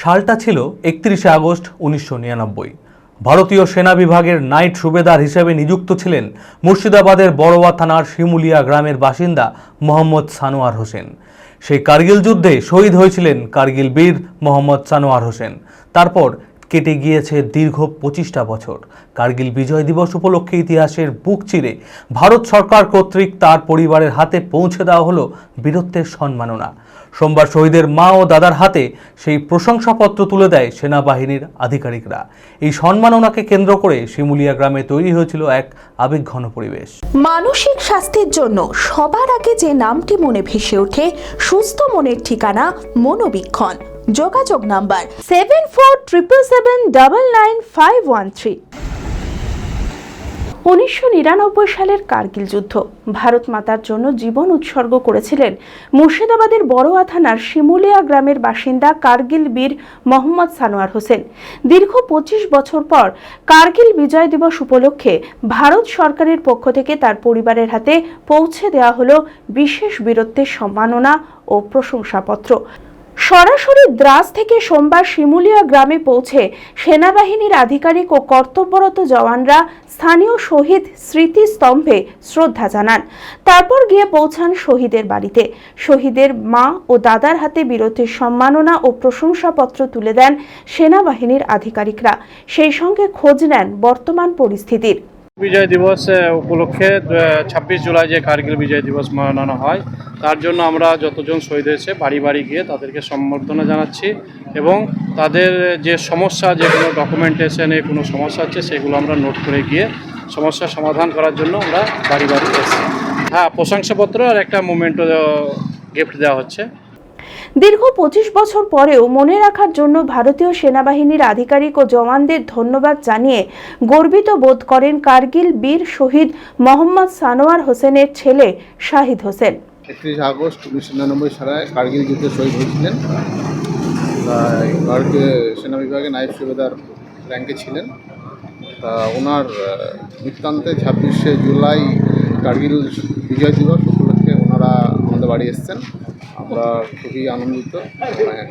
সালটা ছিল একত্রিশে আগস্ট উনিশশো নিরানব্বই। ভারতীয় সেনা বিভাগের নাইট সুবেদার হিসেবে নিযুক্ত ছিলেন মুর্শিদাবাদের বড়োয়া থানার শিমুলিয়া গ্রামের বাসিন্দা মোহাম্মদ সানোয়ার হোসেন। সেই কার্গিল যুদ্ধে শহীদ হয়েছিলেন কার্গিল বীর মোহাম্মদ সানোয়ার হোসেন। তারপর কেটে গিয়েছে দীর্ঘ পঁচিশটা বছর। কার্গিল বিজয় দিবস উপলক্ষে ইতিহাসের বুক চিরে ভারত সরকার কর্তৃক তার পরিবারের হাতে পৌঁছে দেওয়া হলো বীরত্বের সম্মাননা। সোমবার শহীদের মা ও দাদার হাতে সেই প্রশংসাপত্র তুলে দেয় সেনাবাহিনীর আধিকারিকরা। এই সম্মাননাকে কেন্দ্র করে শিমুলিয়া গ্রামে তৈরি হয়েছিল এক আবেগঘন পরিবেশ। মানসিক স্বাস্থ্যের জন্য সবার আগে যে নামটি মনে ভেসে ওঠে, সুস্থ মনের ঠিকানা মনোবীক্ষণ। যোগাযোগ number seven four triple seven double nine five one three উনিশশো নিরানব্বই সালের কার্গিল যুদ্ধ। ভারত মাতার জন্য জীবন উৎসর্গ করেছিলেন মুর্শিদাবাদের বড়োয়া থানার শিমুলিয়া গ্রামের বাসিন্দা কার্গিল বীর মোহাম্মদ সানোয়ার হোসেন। দীর্ঘ পঁচিশ বছর পর কার্গিল বিজয় দিবস উপলক্ষে ভারত সরকারের পক্ষ থেকে তার পরিবারের হাতে পৌঁছে দেওয়া হলো বিশেষ বীরত্বের সম্মাননা ও প্রশংসাপত্র। সরাসরি দ্রাস থেকে সোমবার শিমুলিয়া গ্রামে পৌঁছে সেনাবাহিনীর আধিকারিক ও কর্তব্যরত জওয়ানরা স্থানীয় শহীদ স্মৃতিস্তম্ভে শ্রদ্ধা জানান। তারপর গিয়ে পৌঁছান শহীদের বাড়িতে। শহীদের মা ও দাদার হাতে বীরত্বের সম্মাননা ও প্রশংসাপত্র তুলে দেন সেনাবাহিনীর আধিকারিকরা। সেই সঙ্গে খোঁজ নেন বর্তমান পরিস্থিতির। বিজয় দিবস উপলক্ষে ছাব্বিশ জুলাই যে কার্গিল বিজয় দিবস মানানো হয়, তার জন্য আমরা যতজন শহীদ হয়েছে বাড়ি বাড়ি গিয়ে তাদেরকে সম্বর্ধনা জানাচ্ছি এবং তাদের যে সমস্যা যেগুলো ডকুমেন্টেশনে কোনো সমস্যা আছে সেগুলো আমরা নোট করে গিয়ে সমস্যার সমাধান করার জন্য আমরা বাড়ি বাড়ি এসেছি। হ্যাঁ প্রশংসাপত্র আর একটা মুমেন্টও গিফট দেওয়া হচ্ছে। দীর্ঘ পঁচিশ বছর পরেও মনে রাখার জন্য ভারতীয় সেনাবাহিনীর আধিকারিক ও জওয়ানদের ধন্যবাদ জানিয়ে গর্বিত বোধ করেন কার্গিল বীর শহীদ মোহাম্মদ সানোয়ার হোসেনের ছেলে শাহিদ হোসেন। একত্রিশ আগস্ট উনিশশো নিরানব্বই সালে কার্গিল যুদ্ধে শহীদ হয়েছিলেন। কার্গিল সেনা বিভাগে নাইব সুবেদার র্যাঙ্কে ছিলেন। তা ওনার বৃত্তান্তে ছাব্বিশে জুলাই কার্গিল বিজয় দিবস উপলক্ষে ওনারা আমাদের বাড়ি এসেছেন। আমরা খুবই আনন্দিত। মানে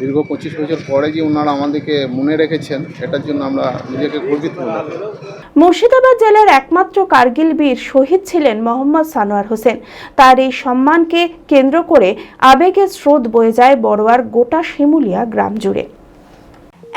দীর্ঘ পঁচিশ বছর পরে যে ওনারা আমাদেরকে মনে রেখেছেন এটার জন্য আমরা নিজেকে গর্বিত মুর্শিদাবাদ জেলার একমাত্র কার্গিল বীর শহীদ ছিলেন মোহাম্মদ সানোয়ার হোসেন। তার এই সম্মানকে কেন্দ্র করে আবেগের স্রোত বয়ে যায় বড়োয়ার গোটা শিমুলিয়া গ্রাম জুড়ে।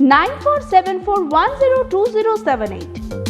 9474102078.